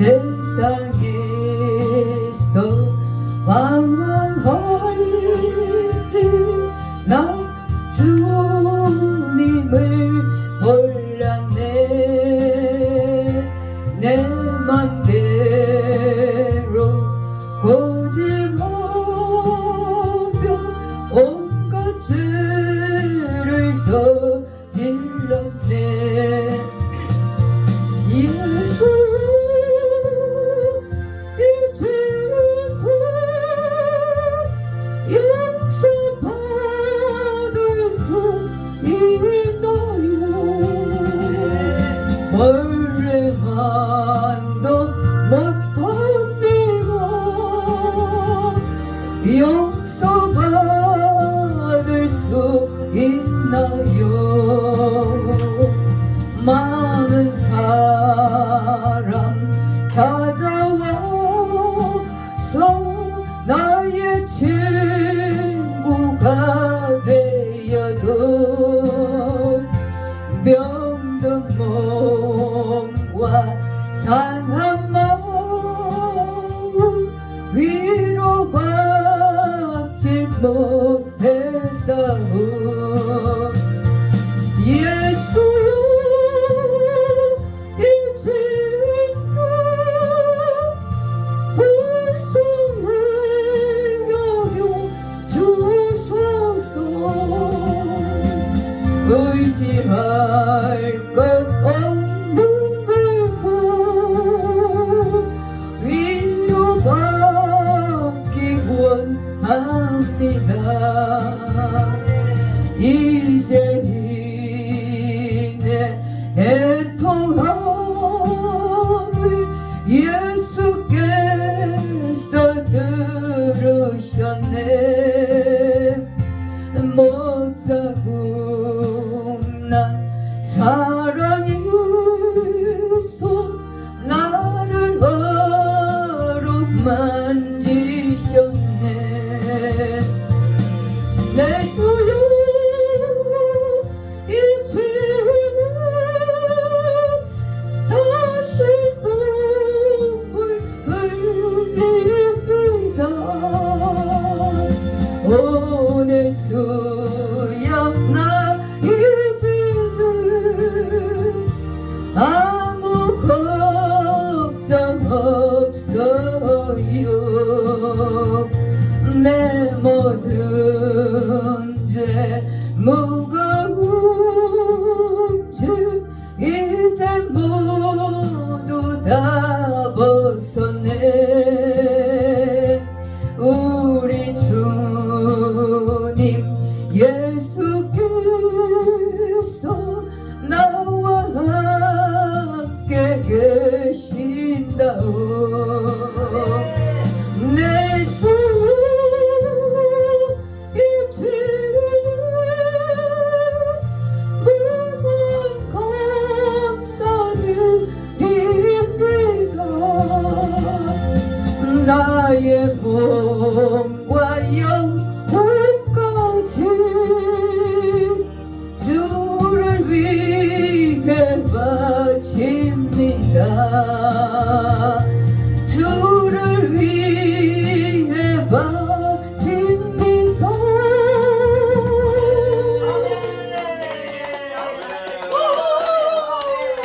세상에서 왕만 헐듯나 주님을 몰랐네. 한도 못 덤비고 용서받을 수 있나요? 많은 사람 잘 상한 마음 위로받지 못했다고. 예수여 이제는 불쌍히 여겨 주소서. 의지할 것 이제 이내 애통함을 예수께서 들으셨네. 사랑이 있어 나를 어루만 내 모든 죄 무거운 죄 이제 모두 다 벗어내. 우리 주님 예수께서 나와 함께 계신다오 темный дар.